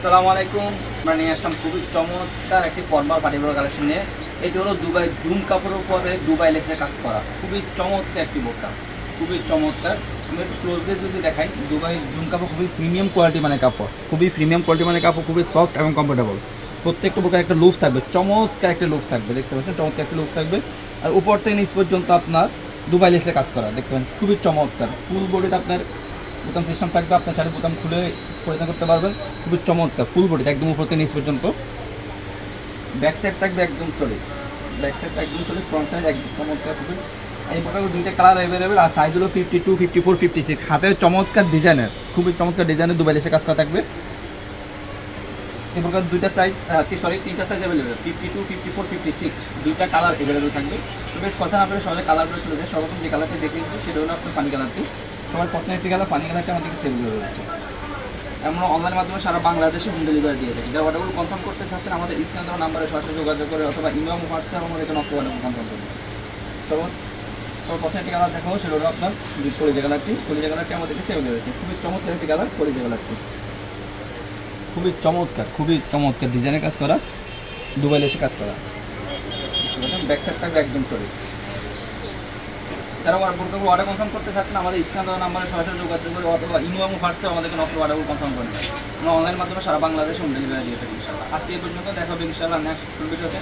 আসসালামু আলাইকুম। আমরা নিয়ে আসলাম খুবই চমৎকার একটি ফর্মাল পাটিবড় কালেকশন নিয়ে। এটি হলো দুবাই জুম কাপড়ের উপরে দুবাই লেসের কাজ করা। খুবই চমৎকার একটি বোরকা। খুবই চমৎকার। আমি একটু ক্লোজলি যদি দেখাই, দুবাই জুম কাপড় খুবই প্রিমিয়াম কোয়ালিটি মানে কাপড়। খুবই প্রিমিয়াম কোয়ালিটি মানে কাপড়, খুবই সফট এবং কমফোর্টেবল প্রত্যেকটা বোরকার একটা লুফ থাকবে। চমৎকার একটা লুফ থাকবে, দেখতে পাচ্ছেন? চমৎকার একটা লুফ থাকবে। আর উপর থেকে নিচ পর্যন্ত আপনার দুবাই লেসের কাজ করা, দেখতে পাচ্ছেন? খুবই চমৎকার। ফুল বডিতে আপনার বোতাম সিস্টেম থাকবে, আপনার চারে বোতাম খুলে পরিধান করতে পারবেন। খুবই চমৎকার ফুল বডিতে একদম উপর থেকে নিচ পর্যন্ত। ব্যাক সাইড থাকবে একদম সলিড ব্যাক সাইড একদম সলিড ফ্রন্ট সাইড একদম চমৎকার, খুবই। এই প্রকার দুইটা কালার অ্যাভেলেবেল আর সাইজ হলো fifty two fifty four fifty six হাতে চমৎকার ডিজাইনের খুবই চমৎকার ডিজাইনের দুবাই লেসে কাজ করা থাকবে। এই প্রকার দুইটা সাইজ সরি তিনটা size available fifty two fifty four fifty six দুইটা কালার অ্যাভেলেবেল থাকবে। তো বেশ কথা আপনারা সবাই কালারগুলো চলে যায়। সর্বপ্রথম যে কালারটি দেখে সেটা হলো আপনার পানি কালারটি সবার পছন্দের একটি কালার পানি কালারটা আমাদেরকে সেল করে দিচ্ছে। আমরা অনলাইনের মাধ্যমে সারা বাংলাদেশে হোম ডেলিভারি দিয়ে থাকি। যারা অর্ডারগুলো কনফার্ম করতে চাচ্ছেন, আমাদের স্ক্যান দেওয়া নাম্বারে সরাসরি যোগাযোগ করে অথবা ইমেল হোয়াটসঅ্যাপ আমাদের এখানে অক্টোবর কনফার্ম করবেন তখন সবার পছন্দের একটি কালার দেখাবো, সেটা হলো আপনার কলিজা কালারটি কলিজা কালারটি আমাদেরকে সেল করে দিচ্ছে। খুবই চমৎকার একটি কালার কলিজা কালারটি খুবই চমৎকার খুবই চমৎকার ডিজাইনের কাজ করা। দুবাই লেসে কাজ করা। ব্যাক সাইড থাকবে একদম সরি যারা বোরকাগুলো অর্ডার কনফার্ম করতে চাচ্ছেন আমাদের স্ক্যান দেওয়া নাম্বারে সরাসরি যোগাযোগ করে অথবা ইমো এবং হোয়াটসঅ্যাপ আমাদেরকে নকল অর্ডারগুলো কনফার্ম করে আমরা অনলাইন মাধ্যমে সারা বাংলাদেশে হোম ডেলিভারি দিয়ে থাকি ইনশাল্লাহ আজকে এই পর্যন্ত, দেখা হবে ইনশাল্লাহ নেক্সট ভিডিওতে